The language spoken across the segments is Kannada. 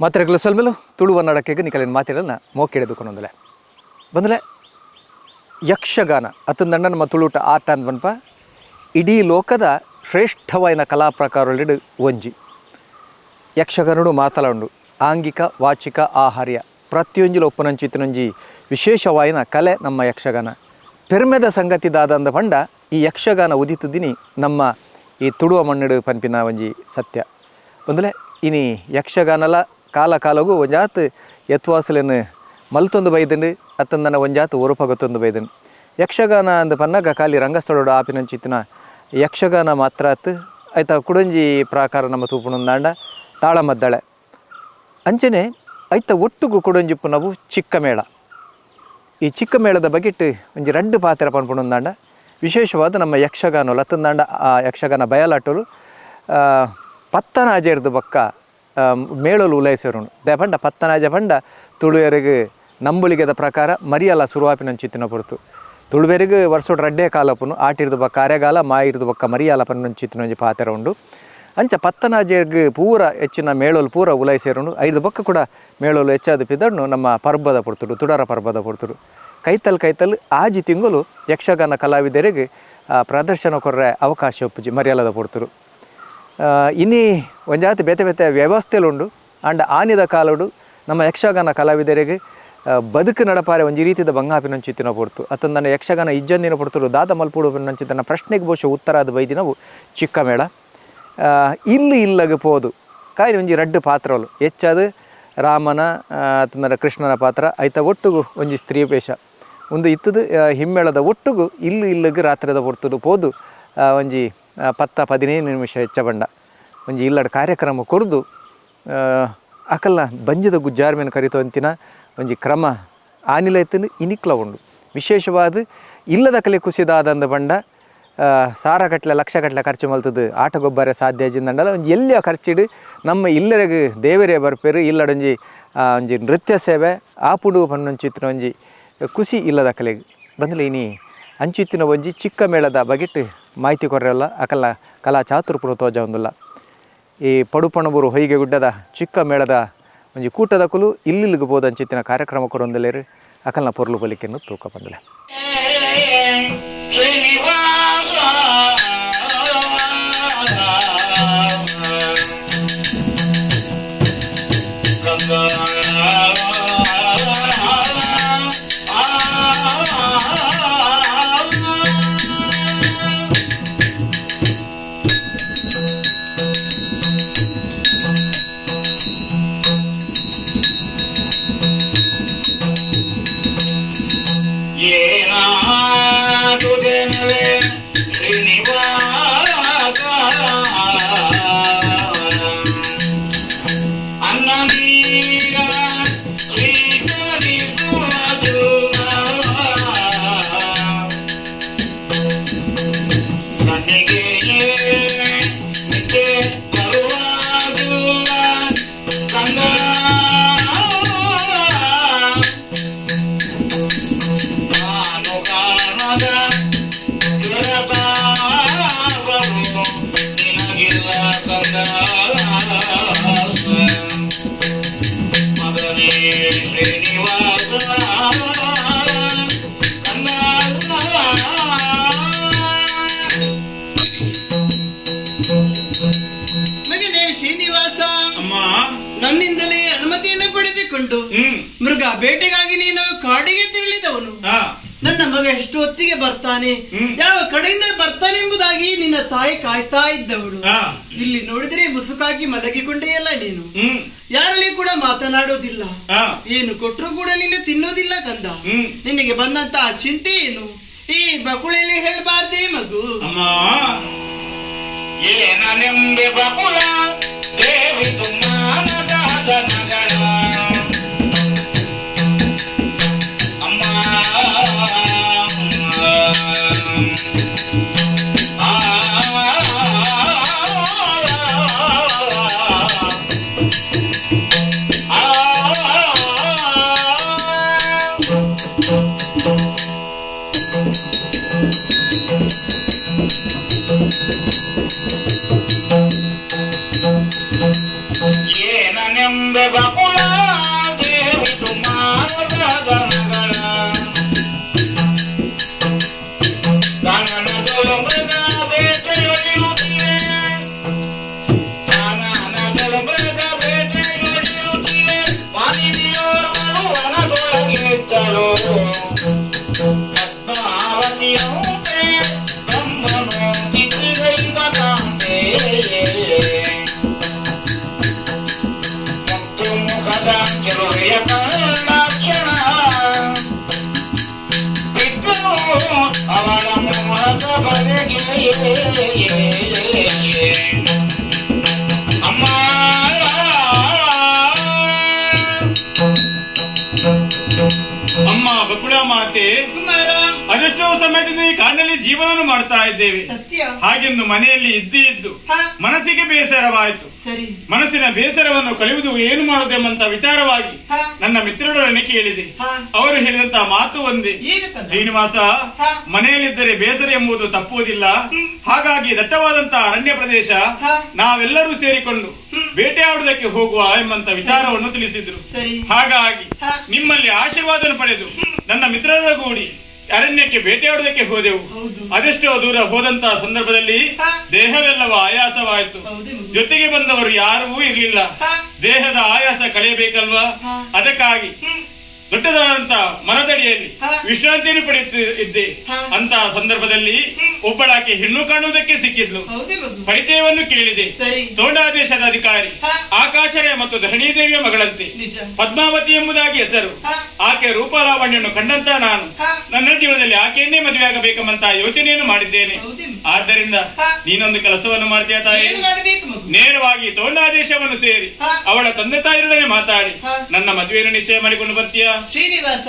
ಮಾತ್ರೆಗಳು ಸ್ವಲ್ಪ ತುಳುವ ನಡಕೆಗೆ ನಿಕಲಿನ ಮಾತಿರಲ್ಲ ಮೋಕೆಡೆದು ಕೊನೊಂದಲೆ ಬಂದಲೆ. ಯಕ್ಷಗಾನ ಅತ್ತಂದಂಡ ನಮ್ಮ ತುಳುಟ ಆಟ ಅಂತ ಬನ್ಪ, ಇಡೀ ಲೋಕದ ಶ್ರೇಷ್ಠವಾಯಿನ ಕಲಾ ಒಂಜಿ. ಯಕ್ಷಗಾನಡು ಮಾತಲಾಂಡು, ಆಂಗಿಕ, ವಾಚಿಕ, ಆಹಾರ್ಯ ಪ್ರತಿಯೊಂಜಿಲ ಒಪ್ಪನಂಚಿತ್ತಿನೊಂಜಿ ವಿಶೇಷವಾಯಿನ ಕಲೆ ನಮ್ಮ ಯಕ್ಷಗಾನ. ಪೆರ್ಮೆದ ಸಂಗತಿದಾದಂದ ಪಂಡ, ಈ ಯಕ್ಷಗಾನ ಉದಿತದಿನಿ ನಮ್ಮ ಈ ತುಳುವ ಮಣ್ಣಡು ಪನ್ಪಿನ ಒಂಜಿ ಸತ್ಯ. ಬಂದಲೆ, ಇನಿ ಯಕ್ಷಗಾನಲ ಕಾಲ ಕಾಲಗೂ ಒಂಜಾತ್ ಎತ್ವಾಸಲನ್ನು ಮಲ್ತೊಂದು ಬೈದಂಡು ಅತ್ತಂದನ ಒಂಜಾತ್ ಒರುಪ ಬೈದನು. ಯಕ್ಷಗಾನ ಅಂದ ಪನ್ನಗ ಖಾಲಿ ರಂಗಸ್ಥಳೋಡು ಆಪಿನಂಚಿತ್ತಿನ ಯಕ್ಷಗಾನ ಮಾತ್ರ ಅತ್ತು ಆಯ್ತ ಕುಡಂಜಿ ಪ್ರಾಕಾರ ನಮ್ಮ ತೂಪುಣಂದಾಂಡ ತಾಳಮದ್ದಳೆ. ಅಂಚನೆ ಐತ ಒಟ್ಟುಗು ಕುಡಂಜಿಪ್ಪು ನಾವು ಚಿಕ್ಕ ಮೇಳ ಈ ಚಿಕ್ಕ ಮೇಳದ ಬಗೆಟ್ ಒಂಜಿ ರಡ್ಡು ಪಾತ್ರ ಪನ್ಪುಣಂದಾಂಡ ವಿಶೇಷವಾದ ನಮ್ಮ ಯಕ್ಷಗಾನ ಲತ್ತಂದಾಂಡ ಆ ಯಕ್ಷಗಾನ ಬಯಲಾಟಲು ಪತ್ತನ ಪತ್ತನಾಜೆರ್ದು ಬಕ್ಕ ಮೇಳಲು ಉಲೈಸರುಣು ದ ಪಂಡ ಪತ್ತನಾಜ ಪಂಡ ತುಳುವೆರೆಗೆ ನಂಬುಲಿಗೆದ ಪ್ರಕಾರ ಮರಿಯಲ್ಲ ಸುರುವಾಪಿನಂಚಿತ್ತಿನ ಪೊರ್ತು. ತುಳುವೆರೆಗೆ ವರ್ಷೋಡ್ ರಡ್ಡೆ ಕಾಲಪುನು, ಆಟಿರ್ದು ಬಕ್ಕ ಕಾರ್ಯಗಾಲ ಮಾ ಇರ್ದು ಬಕ್ಕ ಮರಿಯಾಲ ಪನ್ನಂಚಿತ್ತಿನ ಒಂಜಿ ಪಾತ್ರ ಉಂಡು. ಅಂಚ ಪತ್ತನಾಜೆರ್ಗ್ ಪೂರ ಹೆಚ್ಚಿನ ಮೇಳೋಲು ಪೂರ ಉಲಾಯಿ ಸೇರುಂಡು ಐದು ಬಕ್ಕ ಕೂಡ ಮೇಳೋಲು ಹೆಚ್ಚಾದ ಪಿದಣ್ಣು ನಮ್ಮ ಪರ್ಬದ ಪೊರ್ತುಡು, ತುಡರ ಪರ್ಬದ ಪೊರ್ತುಡು. ಕೈತಲ್ ಕೈತಲ್ ಆಜಿ ತಿಂಗಳು ಯಕ್ಷಗಾನ ಕಲಾವಿದರಿಗೆ ಪ್ರದರ್ಶನ ಕೊರ್ರೆ ಅವಕಾಶ ಒಪ್ಪುಜಿ ಮರ್ಯಾಲದ ಪೊರ್ತುಡು. ಆ, ಇನ್ನಿ ಒಂಜಾತಿ ಬೇತೆ ಬೇತೆ ವ್ಯವಸ್ಥೆಲುಂಡು. ಆಂಡ ಆನಿದ ಕಾಲಡು. ನಮ್ಮ ಯಕ್ಷಗಾನ ಕಲಾವಿದರಿಗೆ ಬದುಕು ನಡಪಾರೆ ಒಂಜಿ ರೀತಿದ ಬಂಗಾಪಿನಂಚಿತ್ತಿನ ಪೊರ್ತು. ನನ್ನ ಯಕ್ಷಗಾನ ಇಜ್ಜಂದಿನ ಪೊರ್ತುಡು ದಾದ ಮಲ್ಪುಡು ನಂಚಿತನ ಪ್ರಶ್ನೆಗೆ ಬಹುಶಃ ಉತ್ತರಾದ ಬೈದಿನವು ಚಿಕ್ಕ ಮೇಳ. ಇಲ್ಲಿ ಇಲ್ಲಗೆ ಪೋದು. ಕಾಯಿ ಒಂಜಿ ರಡ್ಡು ಪಾತ್ರಗಳು ಹೆಚ್ಚಾದ ರಾಮನ ಅತಂದನ ಕೃಷ್ಣನ ಪಾತ್ರ ಐತ ಒಟ್ಟುಗು ಒಂಜಿ ಸ್ತ್ರೀ ವೇಷ. ಒಂದು ಇತ್ತದು ಹಿಮ್ಮೇಳದ ಒಟ್ಟುಗು ಇಲ್ಲು ಇಲ್ಲಗೆ ರಾತ್ರಿದ ಪೊರ್ತುಡು ಪೋದು ಒಂಜಿ ಪತ್ತ ಪದಿನೈದು ನಿಮಿಷ ಹೆಚ್ಚ ಬಂಡ. ಒಂಜಿ ಇಲ್ಲಡ ಕಾರ್ಯಕ್ರಮ ಕೊರ್ದು ಅಕಲ್ನ ಬಂಜದ ಗುಜ್ಜಾರ್ ಮೇಲೆ ಕರಿತು ಅಂತಿನ ಒಂಜಿ ಕ್ರಮ ಆನಿಲ ಎತ್ತನು ಇನಿಕ್ಲ ಉಂಡು. ವಿಶೇಷವಾದ ಇಲ್ಲದ ಕಲೆ ಕುಸಿದಾದಂದ ಬಂಡ ಸಾರ ಕಟ್ಲೆ, ಲಕ್ಷ ಕಟ್ಲೆ ಖರ್ಚು ಮಲ್ತದ್ದು ಆಟ ಗೊಬ್ಬರ ಸಾಧ್ಯ ಆಜಿಂದಂಡಲ್ಲ ಒಂಜಿ ಎಲ್ಲಿಯ ಖರ್ಚಿಡು ನಮ್ಮ ಇಲ್ಲರಿಗೆ ದೇವರೇ ಬರ್ಪೇರು ಇಲ್ಲಡೊಂಜಿ ಒಂಜಿ ನೃತ್ಯ ಸೇವೆ ಆಪುಡು ಪನ್ನೊಂಚಿತ್ತಿನ ಒಂಜಿ ಖುಷಿ ಇಲ್ಲದ ಕಲೆಗೆ. ಬಂದಲೇ ಇನಿ, ಅಂಚಿತ್ತಿನ ಒಂಜಿ ಚಿಕ್ಕ ಮೇಳದ ಬಗೆಟ್ ಮಾಹಿತಿ ಕೊರ್ರೆಲ್ಲ ಅಕಲ್ನ ಕಲಾ ಚಾತುರ್ಪುರ ತೋಜ ಒಂದುಲ್ಲ ಈ ಪಡುಪಣಬೂರು ಹೊಯ್ಗೆ ಗುಡ್ಡದ ಚಿಕ್ಕ ಮೇಳದ ಒಂಜಿ ಕೂಟದ ಕುಲು ಇಲ್ಲಿಗೆ ಬೋದ ಅಂಚಿತ್ತಿನ ಕಾರ್ಯಕ್ರಮ ಕೊರೊಂದಲೇರು ಅಕಲ್ನ ಪೊರ್ಲು ಬಲಿಕೆಯನ್ನು ತೂಕ ಬಂದಲೆ ಬರ್ತಾನೆ. ಯಾವ ಕಡೆಯಿಂದ ಬರ್ತಾನೆ ಎಂಬುದಾಗಿ ನಿನ್ನ ತಾಯಿ ಕಾಯ್ತಾ ಇದ್ದವಳು. ಇಲ್ಲಿ ನೋಡಿದ್ರೆ ಮುಸುಕಾಗಿ ಮಲಗಿಕೊಂಡೇ ಅಲ್ಲ ನೀನು. ಯಾರಲ್ಲಿ ಕೂಡ ಮಾತನಾಡೋದಿಲ್ಲ. ಏನು ಕೊಟ್ಟರು ಕೂಡ ನೀನು ತಿನ್ನೋದಿಲ್ಲ ಕಂದ. ನಿನಗೆ ಬಂದಂತ ಚಿಂತೆ ಏನು? ಈ ಬಕುಳಲ್ಲಿ ಹೇಳಬಾರ್ದೆ ಮಗು. ಏನನೆಂಬೆ ಬಕುಳ? ದೇವಿ ఎందు బకులా Murder! ಜೀವನವನ್ನು ಮಾಡ್ತಾ ಇದ್ದೇವೆ. ಸತ್ಯ. ಹಾಗೆಂದು ಮನೆಯಲ್ಲಿ ಇದ್ದೇ ಇದ್ದು ಮನಸ್ಸಿಗೆ ಬೇಸರವಾಯಿತು. ಸರಿ. ಮನಸ್ಸಿನ ಬೇಸರವನ್ನು ಕಳೆಯುವುದು ಏನು ಮಾಡುದೆಂಬಂತ ವಿಚಾರವಾಗಿ ನನ್ನ ಮಿತ್ರರೊಡನೆ ಕೇಳಿದೆ ಅವರು ಹೇಳಿದಂತ ಮಾತು ಒಂದೇ. ಶ್ರೀನಿವಾಸ. ಮನೆಯಲ್ಲಿದ್ದರೆ ಬೇಸರ ಎಂಬುದು ತಪ್ಪುವುದಿಲ್ಲ. ಹಾಗಾಗಿ ದಟ್ಟವಾದಂತಹ ಅರಣ್ಯ ಪ್ರದೇಶ ನಾವೆಲ್ಲರೂ ಸೇರಿಕೊಂಡು ಬೇಟೆಯಾಡುವುದಕ್ಕೆ ಹೋಗುವ ಎಂಬಂತ ವಿಚಾರವನ್ನು ತಿಳಿಸಿದ್ರು. ಹಾಗಾಗಿ ನಿಮ್ಮಲ್ಲಿ ಆಶೀರ್ವಾದ ಪಡೆದು ನನ್ನ ಮಿತ್ರರ ಗೂಡಿ ಅರಣ್ಯಕ್ಕೆ ಬೇಟೆಯಾಡುವುದಕ್ಕೆ ಹೋದೆವು. ಹೌದು. ಅದೆಷ್ಟೋ ದೂರ ಹೋದಂತಹ ಸಂದರ್ಭದಲ್ಲಿ ದೇಹವೆಲ್ಲವ ಆಯಾಸವಾಯಿತು. ಜೊತೆಗೆ ಬಂದವರು ಯಾರೂ ಇರಲಿಲ್ಲ. ದೇಹದ ಆಯಾಸ ಕಳೆಯಬೇಕಲ್ವಾ? ಅದಕ್ಕಾಗಿ ದೊಡ್ಡದಾದಂತ ಮನದಡಿಯಲ್ಲಿ. ವಿಶ್ರಾಂತಿಯನ್ನು ಪಡೆಯುತ್ತಿದ್ದೆ. ಅಂತ ಸಂದರ್ಭದಲ್ಲಿ ಒಬ್ಬಳಾಕೆ ಹೆಣ್ಣು ಕಾಣುವುದಕ್ಕೆ ಸಿಕ್ಕಿದ್ಲು. ಪರಿಚಯವನ್ನು ಕೇಳಿದೆ. ತೋಂಡಾದೇಶದ ಅಧಿಕಾರಿ ಆಕಾಶರೆ ಮತ್ತು ಧರಣಿ ದೇವಿಯ ಮಗಳಂತೆ ಪದ್ಮಾವತಿ ಎಂಬುದಾಗಿ ಹೆಸರು. ಆಕೆ ರೂಪಲಾವಣ್ಯನ್ನು ಕಂಡಂತ ನಾನು. ನನ್ನ ಜೀವನದಲ್ಲಿ ಆಕೆಯನ್ನೇ ಮದುವೆಯಾಗಬೇಕೆಂಬಂತ ಯೋಚನೆಯನ್ನು ಮಾಡಿದ್ದೇನೆ. ಆದ್ದರಿಂದ ನೀನೊಂದು ಕೆಲಸವನ್ನು ಮಾಡ್ತೀಯ ತಾಯಿ? ನೇರವಾಗಿ ತೋಂಡಾದೇಶವನ್ನು ಸೇರಿ. ಅವಳ ತಂದೆ ತಾಯಿರೊಡನೆ ಮಾತಾಡಿ. ನನ್ನ ಮದುವೆಯನ್ನು ನಿಶ್ಚಯ ಮಾಡಿಕೊಂಡು ಬರ್ತೀಯಾ? ಶ್ರೀನಿವಾಸ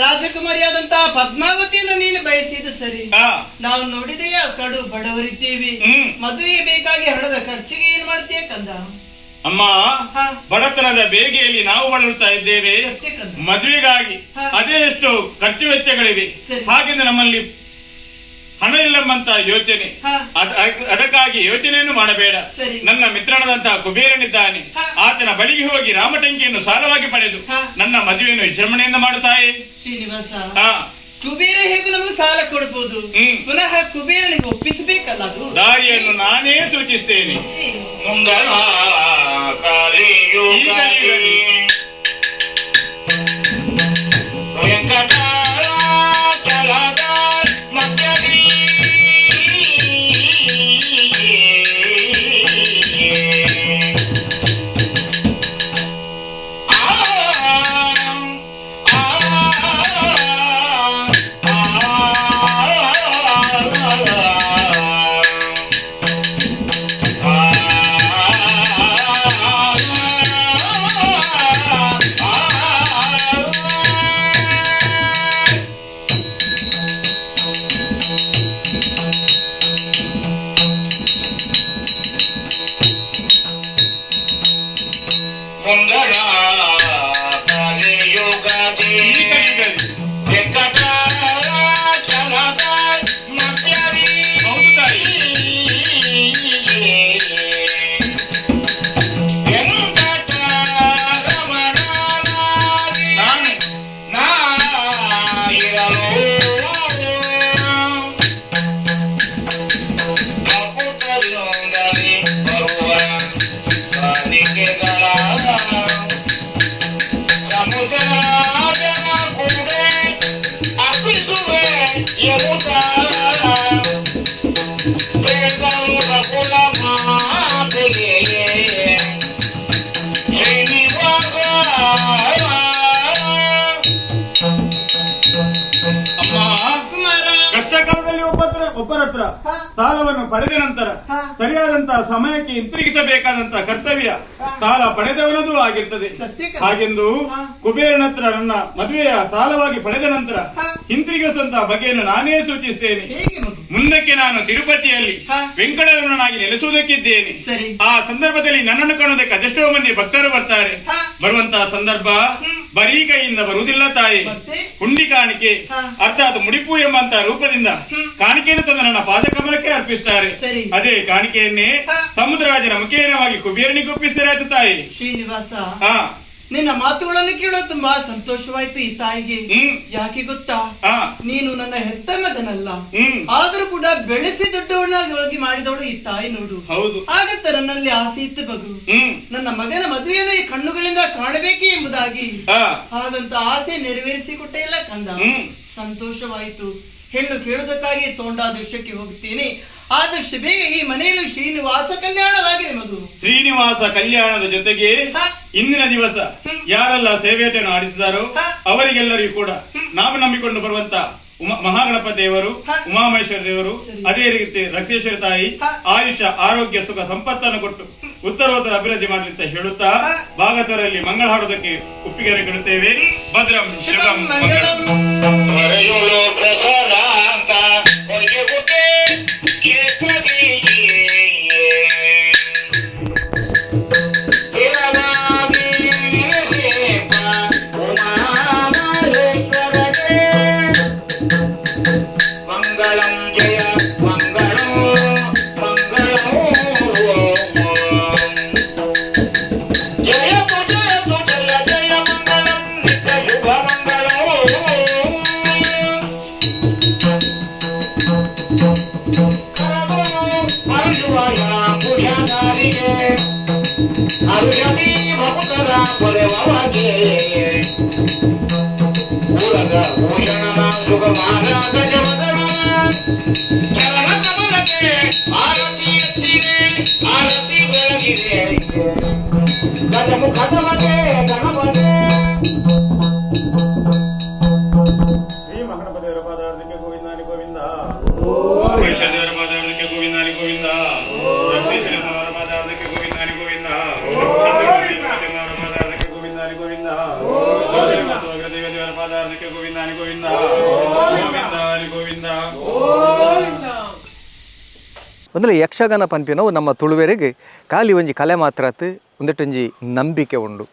ರಾಜಕುಮಾರಿಯಾದಂತಹ ಪದ್ಮಾವತಿಯನ್ನು ನೀನು ಬಯಸಿದ್ದು ಸರಿ. ನಾವು ನೋಡಿದೆಯ ಕಡು ಬಡವರಿದ್ದೀವಿ. ಮದುವೆ ಮದುವೆಗೆ ಬೇಕಾಗಿ ಹಣದ ಖರ್ಚಿಗೆ ಏನ್ ಮಾಡ್ತೀಯ ಕಂದ? ಅಮ್ಮ ಬಡತನದ ಬೇಗೆಯಲ್ಲಿ ನಾವು ಬಳಲುತ್ತಾ ಇದ್ದೇವೆ. ಮದುವೆಗಾಗಿ. ಅದೇ ಎಷ್ಟು ಖರ್ಚು ವೆಚ್ಚಗಳಿವೆ. ಹಾಗೆಂದು ನಮ್ಮಲ್ಲಿ ಹಣ ಇಲ್ಲಂಬಂತ ಯೋಚನೆ. ಅದಕ್ಕಾಗಿ ಯೋಚನೆಯನ್ನು ಮಾಡಬೇಡ. ಸರಿ. ನನ್ನ ಮಿತ್ರನದಂತಹ ಕುಬೇರನಿದ್ದಾನೆ. ಆತನ ಬಳಿಗೆ ಹೋಗಿ ರಾಮಟಂಕಿಯನ್ನು ಸಾಲವಾಗಿ. ನನ್ನ ಮದುವೆಯನ್ನು ವಿಜೃಂಭಣೆಯಿಂದ ಮಾಡುತ್ತಾಯಿ? ಶ್ರೀನಿವಾಸ ಹಾ. ಕುಬೇರ ಹೇಗೂ ನಮಗೆ ಸಾಲ ಕೊಡಬಹುದು? ಹ್ಮ್. ಪುನಃ ಕುಬೇರನಿಗೆ ಒಪ್ಪಿಸಬೇಕಲ್ಲ ಅದು ದಾರಿಯನ್ನು ನಾನೇ ಸೂಚಿಸ್ತೇನೆ. ಮುಂದಲ Huh? ಸಾಲವನ್ನು ಪಡೆದ ನಂತರ. ಸರಿಯಾದಂತಹ ಸಮಯಕ್ಕೆ ಹಿಂತಿರುಗಿಸಬೇಕಾದಂತಹ ಕರ್ತವ್ಯ ಸಾಲ ಪಡೆದವನದು ಆಗಿರ್ತದೆ. ಹಾಗೆಂದು ಹಾ. ಕುಬೇರನ ಹತ್ರ ನನ್ನ ಮದುವೆಯ ಸಾಲವಾಗಿ ಪಡೆದ ನಂತರ. ಹಿಂತಿರುಗಿಸುವಂತಹ ಬಗೆಯನ್ನು ನಾನೇ ಸೂಚಿಸುತ್ತೇನೆ ಮುಂದಕ್ಕೆ ನಾನು ತಿರುಪತಿಯಲ್ಲಿ. ವೆಂಕಟರಮಣನಾಗಿ ನೆಲೆಸುವುದಕ್ಕಿದ್ದೇನೆ ಆ ಸಂದರ್ಭದಲ್ಲಿ ನನ್ನನ್ನು ಕಾಣುವುದಕ್ಕೆ ಅದೆಷ್ಟೋ ಮಂದಿ ಭಕ್ತರು ಬರ್ತಾರೆ. ಬರುವಂತಹ ಸಂದರ್ಭ ಬರೀ ಕೈಯಿಂದ ಬರುವುದಿಲ್ಲ ತಾಯಿ ಹುಂಡಿ ಕಾಣಿಕೆ. ಅರ್ಥಾತ್ ಮುಡಿಪು ಎಂಬಂತಹ ರೂಪದಿಂದ. ಕಾಣಿಕೆಯನ್ನು ತಂದು ನನ್ನ ಪಾದಕಮಲಕ್ಕೆ ಅರ್ಪಿಸ್ತಾರೆ. ಸರಿ. ಅದೇ ಕಾಣಿಕೆಯನ್ನೇ. ಸಮುದ್ರರಾಜನ ಮುಖೇನವಾಗಿ ಕುಬೇರನಿಗೆ ಆಯ್ತು ತಾಯಿ. ಶ್ರೀನಿವಾಸ ನಿನ್ನ ಮಾತುಗಳನ್ನು ಕೇಳೋ ತುಂಬಾ ಸಂತೋಷವಾಯ್ತು ಈ ತಾಯಿಗೆ. ಯಾಕೆ ಗೊತ್ತಾ? ನೀನು ನನ್ನ ಹೆತ್ತ ಮಗನಲ್ಲ. ಆದ್ರೂ ಕೂಡ ಬೆಳೆಸಿ ದೊಡ್ಡವಳಾಗಿ ಮಾಡಿದವಳು ಈ ತಾಯಿ ನೋಡು. ಹೌದು. ಆಗತ್ತ ನನ್ನಲ್ಲಿ ಆಸೆ ಇತ್ತು ಬಗು ಹ್ಮ್. ನನ್ನ ಮಗನ ಮದುವೆಯನ್ನು ಈ ಕಣ್ಣುಗಳಿಂದ ಕಾಣಬೇಕೇ ಎಂಬುದಾಗಿ. ಹಾಗಂತ ಆಸೆ ನೆರವೇರಿಸಿಕೊಟ್ಟೆ ಇಲ್ಲ ಕಂದ. ಸಂತೋಷವಾಯಿತು. ಹೆಣ್ಣು ಕೇಳುವುದಕ್ಕಾಗಿ ತೋಂಡಾದೃಶ್ಯಕ್ಕೆ ಹೋಗ್ತೀನಿ ಆದಷ್ಟು ಬೇಗ ಈ ಮನೆಯಲ್ಲಿ ಶ್ರೀನಿವಾಸ ಕಲ್ಯಾಣವಾಗಿದೆ ಮಗು ಶ್ರೀನಿವಾಸ ಕಲ್ಯಾಣದ ಜೊತೆಗೆ. ಇಂದಿನ ದಿವಸ ಯಾರೆಲ್ಲ ಸೇವೆಯನ್ನು ಆಡಿಸಿದಾರೋ. ಅವರಿಗೆಲ್ಲರಿಗೂ ಕೂಡ ನಾವು ನಂಬಿಕೊಂಡು ಬರುವಂತ ಮಹಾಗಣಪ ದೇವರು ಉಮಾಮಹೇಶ್ವರ ದೇವರು ಅದೇ ರೀತಿ ರಕ್ತೇಶ್ವರ ತಾಯಿ ಆಯುಷ್ಯ ಆರೋಗ್ಯ ಸುಖ ಸಂಪತ್ತನ್ನು ಕೊಟ್ಟು ಉತ್ತರೋತ್ತರ ಅಭಿವೃದ್ಧಿ ಮಾಡಲಿ ಅಂತ ಹೇಳುತ್ತಾ ಭಾಗದರಲ್ಲಿ ಮಂಗಳ ಹಾಡೋದಕ್ಕೆ ಒಪ್ಪಿಗೆ ಕೊಡುತ್ತೇವೆ. ಭದ್ರಂ ಶಿವಂ ಪ್ರಸಾದ అరుణి మముతర పొరవగే ఊరగ భూషణ సుగమాన గజవదన ಒಂದಲೆ ಯಕ್ಷಗಾನ ಪನ್ಪಿನವು ನಮ್ಮ ತುಳುವೆರೆಗೆ ಖಾಲಿ ಒಂಜಿ ಕಲೆ ಮಾತ್ರ ಒಂದಿಟ್ಟೊಂಜಿ ನಂಬಿಕೆ ಉಂಡು.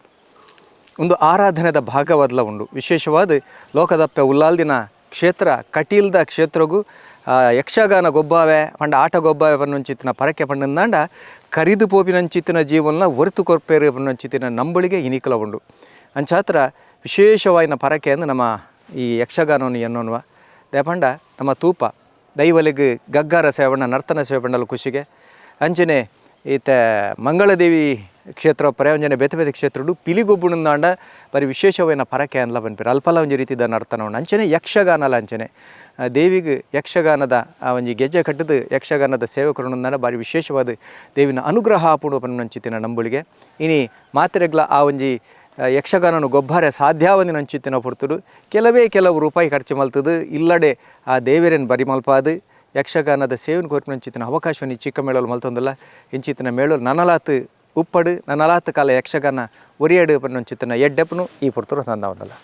ಒಂದು ಆರಾಧನೆದ ಭಾಗವಾದಲ ಉಂಡು. ವಿಶೇಷವಾದ ಲೋಕದಪ್ಪೆ ಉಲ್ಲಾಲ್ದಿನ ಕ್ಷೇತ್ರ, ಕಟೀಲ್ದ ಕ್ಷೇತ್ರಗೂ ಯಕ್ಷಗಾನ ಗೊಬ್ಬಾವೆ, ಪಂಡ ಆಟ ಗೊಬ್ಬಾವೆ ಪನ್ನೊಂಚಿತ್ತಿನ ಪರಕೆ ಪಂಡಂದಾಂಡ ಕರಿದು ಪೋಪಿನಂಚಿತ್ತಿನ ಜೀವನ ಒರೆತು ಕೊರ್ಪೇರು ಪನ್ನೊಂಚಿತ್ತಿನ ನಂಬಳಿಗೆ ಇನಿಕಲ ಉಂಡು. ಅಂಚಾತ್ರ ವಿಶೇಷವಾಯಿನ ಪರಕೆ ಅಂದು ನಮ್ಮ ಈ ಯಕ್ಷಗಾನವನ್ನು ಎನ್ನೋನ್ವ ದಯಪಂಡ ನಮ್ಮ ತೂಪ ದೈವಲಿಗ್ ಗಗ್ಗಾರ ಸೇವಣ್ಣ, ನರ್ತನ ಸೇವೆ ಪಂಡಲ ಖುಷಿಗೆ. ಅಂಚನೆ ಈತ ಮಂಗಳದೇವಿ ಕ್ಷೇತ್ರ ಪರೆ ಒಂಜನೆ ಬೇತೆ ಬೇತೆ ಕ್ಷೇತ್ರಡು ಪಿಲಿಗೊಬ್ಬುಣಂದಾಂಡ ಬರೀ ವಿಶೇಷವೈನ ಪರಕೆ ಅನ್ಲ ಬನ್ಪಿರ ಅಲ್ಪಲ ಒಂಜಿ ರೀತಿದ ನರ್ತನ ಉಂಡು ಅಂಚನೆ ಯಕ್ಷಗಾನಲ ಅಂಚನೆ ದೇವಿಗೆ ಯಕ್ಷಗಾನದ, ಆ, ಒಂಜಿ ಗೆಜ್ಜೆ ಕಟ್ಟದು ಯಕ್ಷಗಾನದ ಸೇವಕರುಣಂದಾಂಡ ಭಾರಿ ವಿಶೇಷವಾದ ದೇವಿನ ಅನುಗ್ರಹ ಆಪುಡು ಪನ್ನಂಚಿತ್ತಿನ ನಂಬುಳಿಗೆ. ಇನಿ ಮಾತ್ರೆಗ್ಲ ಆ ಒಂಜಿ ಯಕ್ಷಗಾನನು ಗೊಬ್ಬರ ಸಾಧ್ಯಾವಂದಿ ನಂಚಿತ್ತಿನ ಪುರ್ತುಡು. ಕೆಲವೇ ಕೆಲವು ರೂಪಾಯಿ ಖರ್ಚು ಮಲ್ತದು, ಇಲ್ಲಡೆ ಆ ದೇವೇರೇನು ಬರಿ ಮಲ್ಪಾದು. ಯಕ್ಷಗಾನದ ಸೇವನ್ ಕೋರ್ಪಿನಂಚಿತ್ತಿನ ಅವಕಾಶವನ್ನು ಈ ಚಿಕ್ಕ ಮೇಳಲು ಮಲ್ತೊಂದಲ್ಲ ಇಂಚಿತ್ತಿನ ಮೇಳಲು ನನಲಾತು ಉಪ್ಪಡು, ನನಲಾತು ಕಾಲ ಯಕ್ಷಗಾನ ಒರಿಯಡು ಪನ್ನೊಂಚಿತ್ತಿನ ಎಡ್ಡೆಪ್ಪನು ಈ ಪುರ್ತುರು ತಂದವಂದಲ್ಲ